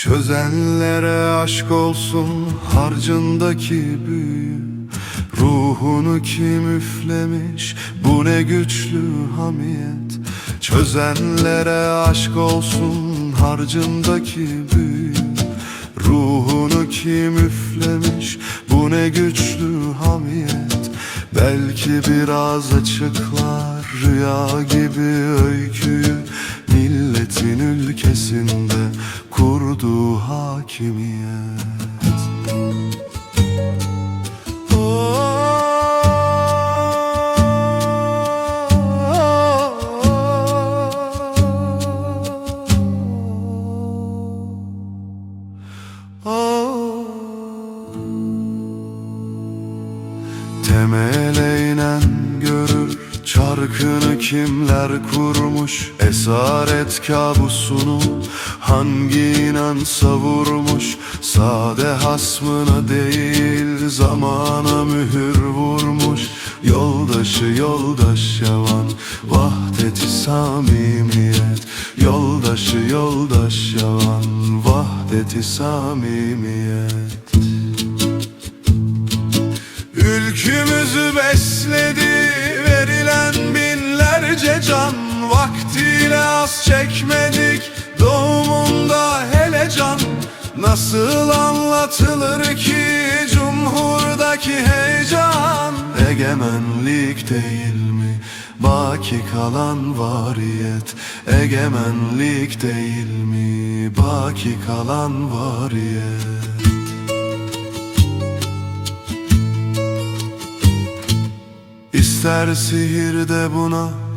Çözenlere aşk olsun harcındaki büyü. Ruhunu kim üflemiş? Bu ne güçlü hamiyet. Çözenlere aşk olsun harcındaki büyü. Ruhunu kim üflemiş? Bu ne güçlü hamiyet. Belki biraz açıklar rüya gibi öyküyü. Milletin ülkesinde hakimiyet Temele inen görür Çarkını kimler kurmuş? Esaret kabusunu Hangi inan savurmuş? Sade hasmına değil Zamana mühür vurmuş. Yoldaşı yoldaş yavan Vahdeti samimiyet. Yoldaşı yoldaş yavan Vahdeti samimiyet. Ülkümüzü besledi can Vaktiyle az çekmedik. Doğumunda hele can. Nasıl anlatılır ki cumhurdaki heyecan? Egemenlik değil mi? Baki kalan variyet. Egemenlik değil mi? Baki kalan variyet. İster sihir de buna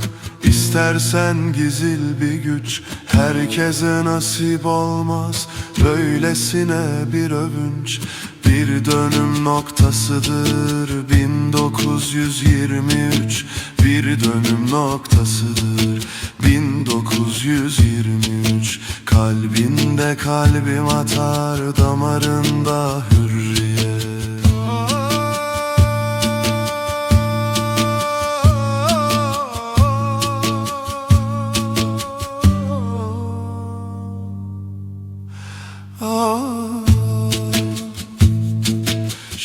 istersen gizil bir güç Herkese nasip olmaz. Böylesine bir övünç Bir dönüm noktasıdır. 1923 Bir dönüm noktasıdır. 1923 Kalbinde kalbim atar Damarında hürriyet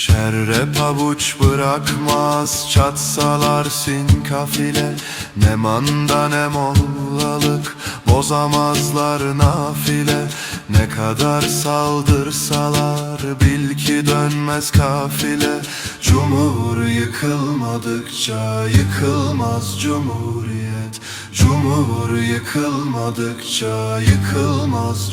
Şerre pabuç bırakmaz Çatsalar sin kafile. Ne manda ne mollalık Bozamazlar nafile. Ne kadar saldırsalar Bil ki dönmez kafile. Cumhur yıkılmadıkça Yıkılmaz cumhuriyet. Cumhur yıkılmadıkça Yıkılmaz